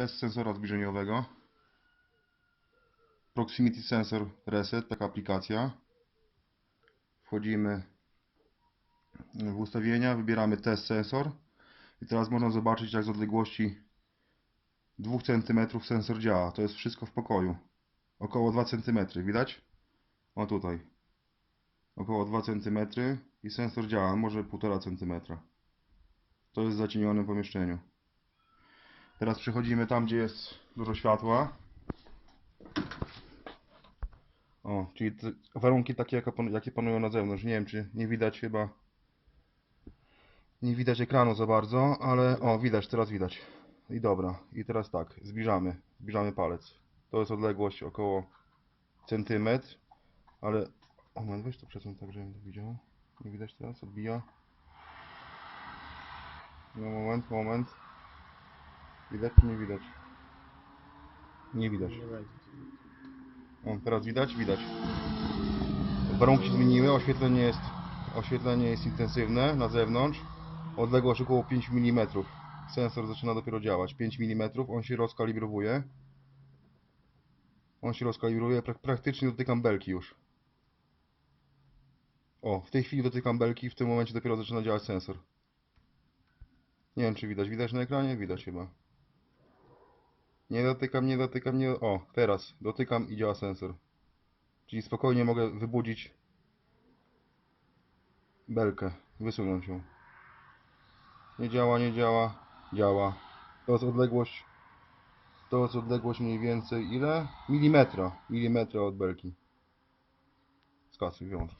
Test sensora zbliżeniowego. Proximity Sensor Reset, taka aplikacja. Wchodzimy w ustawienia, wybieramy Test Sensor. I teraz można zobaczyć, jak z odległości 2 cm sensor działa. To jest wszystko w pokoju. Około 2 cm, widać? O tutaj. Około 2 cm i sensor działa, może 1,5 cm. To jest w zacienionym pomieszczeniu. Teraz przechodzimy tam, gdzie jest dużo światła. O, czyli warunki takie, jakie panują na zewnątrz. Nie wiem, czy nie widać chyba. Nie widać ekranu za bardzo, ale o, widać, teraz widać. I dobra, i teraz tak, zbliżamy, zbliżamy palec. To jest odległość około centymetr, ale... O, moment, weź to przesuń tak, żebym to widział. Nie widać teraz, odbija. No moment, moment. Widać czy nie widać? Nie widać. O, teraz widać? Widać. Warunki się zmieniły, oświetlenie jest, oświetlenie jest intensywne na zewnątrz. Odległość około 5 mm. Sensor zaczyna dopiero działać. 5 mm, on się rozkalibrowuje. On się rozkalibruje, prak praktycznie dotykam belki już. O, w tej chwili dotykam belki, w tym momencie dopiero zaczyna działać sensor. Nie wiem czy widać. Widać na ekranie? Widać chyba. Nie dotykam, nie dotykam, nie... O, teraz. Dotykam i działa sensor. Czyli spokojnie mogę wybudzić belkę. Wysunąć ją. Nie działa, nie działa. Działa. To jest odległość... To jest odległość mniej więcej ile? Milimetra. Milimetra od belki. Skasuj, wyłącz.